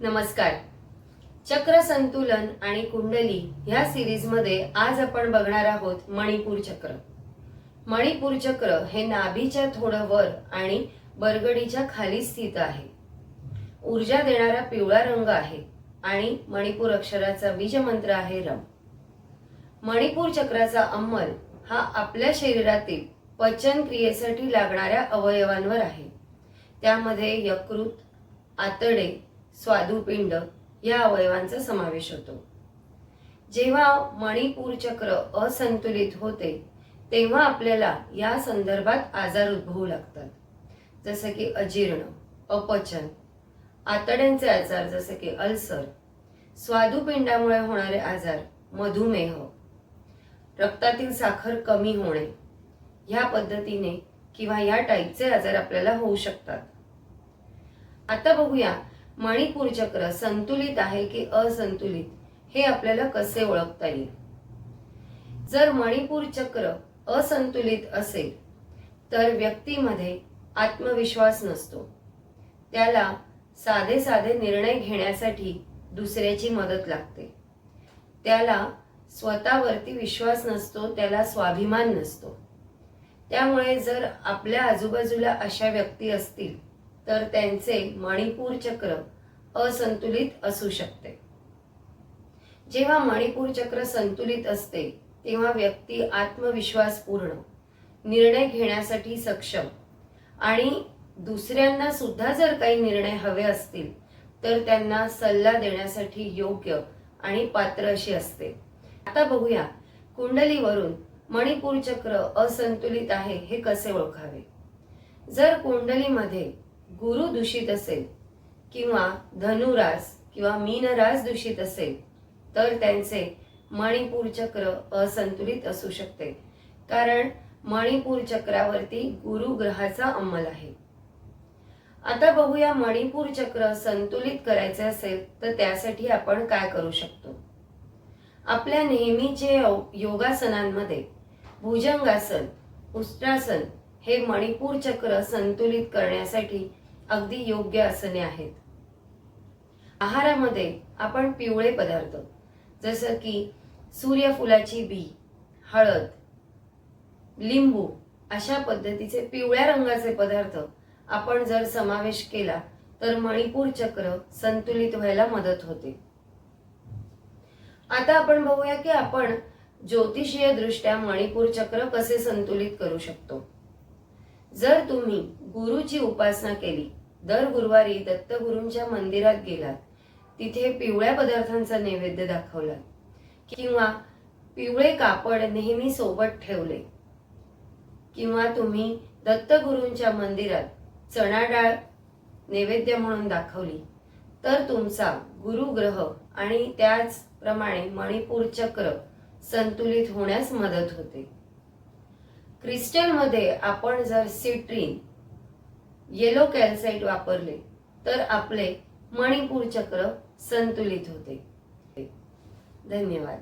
नमस्कार. चक्र संतुलन आणि कुंडली ह्या सिरीजमध्ये आज आपण बघणार आहोत मणिपूर चक्र. मणिपूर चक्र हे नाभीच्या थोडं वर आणि बरगडीच्या खाली स्थित आहे. ऊर्जा देणारा पिवळा रंग आहे आणि मणिपूर अक्षराचा बीज मंत्र आहे रम. मणिपूर चक्राचा अंमल हा आपल्या शरीरातील पचन क्रियेसाठी लागणाऱ्या अवयवांवर आहे. त्यामध्ये यकृत आतडे स्वादुपिंड या अवयवांचा समावेश होतो. जेव्हा मणिपूर चक्र असंतुलित होते तेव्हा आपल्याला या संदर्भात आजार उद्भवू लागतात. जसं की अजीर्ण अपचन आतड्यांचे आजार जसे की अल्सर स्वादुपिंडामुळे होणारे आजार मधुमेह रक्तातील साखर कमी होणे ह्या पद्धतीने किंवा या टाईपचे आजार आपल्याला होऊ शकतात. आता बघूया मणिपूर चक्र संतुलित आहे की असंतुलित हे आपल्याला कसे ओळखता येईल? जर मणिपूर चक्र असंतुलित असेल तर व्यक्तीमध्ये आत्मविश्वास नसतो. त्याला साधे साधे निर्णय घेण्यासाठी दुसऱ्याची मदत लागते. त्याला स्वतःवरती विश्वास नसतो त्याला स्वाभिमान नसतो. त्यामुळे जर आपल्या आजूबाजूला अशा व्यक्ती असतील तर त्यांचे मणिपूर चक्र असंतुलित असू शकते. जेव्हा मणिपूर चक्र संतुलित असते तेव्हा व्यक्ती आत्मविश्वास पूर्ण निर्णय घेण्यासाठी सक्षम आणि दुसऱ्यांना सुद्धा जर काही निर्णय हवे असतील तर त्यांना सल्ला देण्यासाठी योग्य आणि पात्र अशी असते. आता बघूया कुंडलीवरून मणिपूर चक्र असंतुलित आहे हे कसे ओळखावे? जर कुंडलीमध्ये गुरु दूषित असेल किंवा धनुरास किंवा मीनरास दूषित असेल तर त्यांचे मणिपूर चक्र असंतुलित असू शकते. कारण मणिपूर चक्रावरती गुरु ग्रहाचा अंमल आहे. आता बघूया मणिपूर चक्र संतुलित करायचे असेल तर त्यासाठी आपण काय करू शकतो? आपल्या नेहमीचे योगासनांमध्ये भुजंगासन उष्ट्रासन हे मणिपूर चक्र संतुलित करण्यासाठी अगदी योग्य आसने आहेत. आहारामध्ये आपण पिवळे पदार्थ जसं की सूर्यफुलाची बी हळद लिंबू अशा पद्धतीचे पिवळ्या रंगाचे पदार्थ आपण जर समावेश केला तर मणिपूर चक्र संतुलित व्हायला मदत होते. आता आपण बघूया की आपण ज्योतिषीय दृष्ट्या मणिपूर चक्र कसे संतुलित करू शकतो. जर तुम्ही गुरुची उपासना केली दर गुरुवारी दत्तगुरूंच्या मंदिरात गेलात तिथे पिवळ्या पदार्थांचा नैवेद्य दाखवला किंवा पिवळे कापड नेहमी सोबत ठेवले किंवा तुम्ही दत्तगुरूंच्या मंदिरात चणा डाळ नैवेद्य म्हणून दाखवली तर तुमचा गुरुग्रह आणि त्याचप्रमाणे मणिपूर चक्र संतुलित होण्यास मदत होते. क्रिस्टलमध्ये आपण जर सिट्रीन येलो कॅल्साइट वापरले तर आपले मणिपूर चक्र संतुलित होते. धन्यवाद.